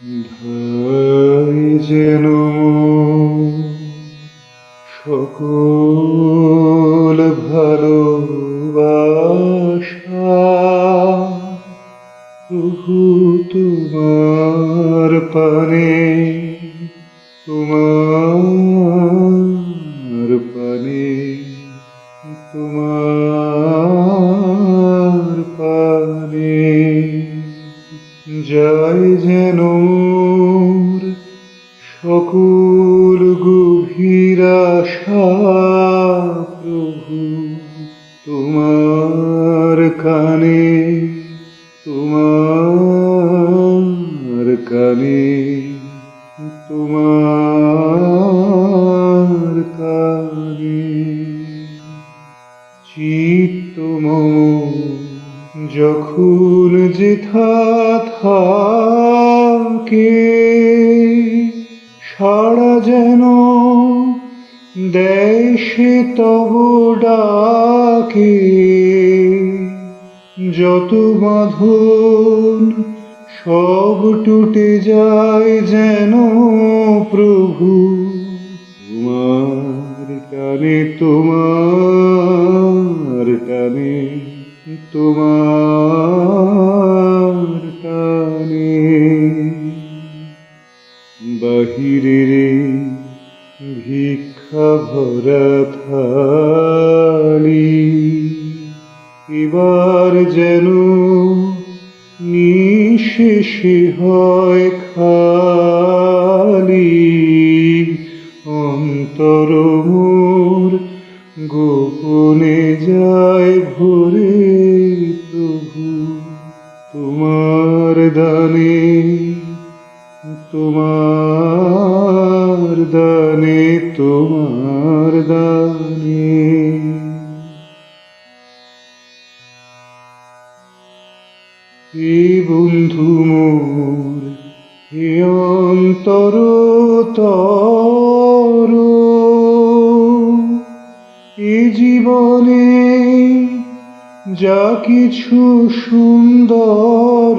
ধাই যেন সকল ভালোবাসা। প্রভু তোমার পানে তোমার পানে তোমার পানে। যাই যেন সকল গভীর আশা প্রভু। তোমার কানে তোমার কানে তোমার কানে। চিত্ত মম যখন যেথা থাকে সারা যেন দেশে তব ডাকে। যত বাঁধন সব টুটে যায় যেন প্রভু, তোমার টানে তোমার তোমার টানে বাহিরের ভিক্ষা ভরা থালি এবার যেন নিশেষে হয় খালি অন্তর মোর গোপনে যায় ভরে প্রভু তোমার দানে তোমার দানে তোমার দানে। হে বন্ধু মোর, হে অন্তর তর এ জীবনে যা কিছু সুন্দর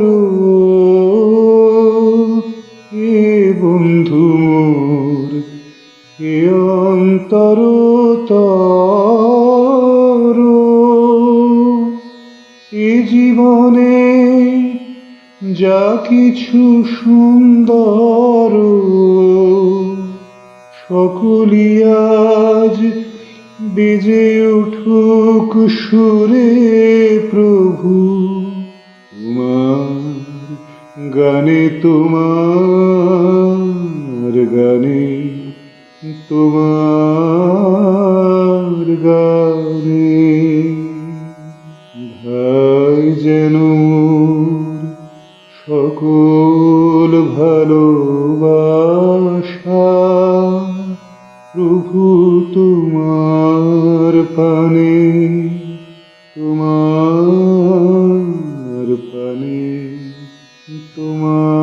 এ বন্ধু এ অন্তর এ জীবনে যা কিছু সুন্দর সকলি আজ বেজে উঠুক সুরে প্রভু। তোমার গানে তোমার গানে তোমার গানে ভাই যেন সকল ভালোবাসা। প্রভু পানে তোমার পানে তোমার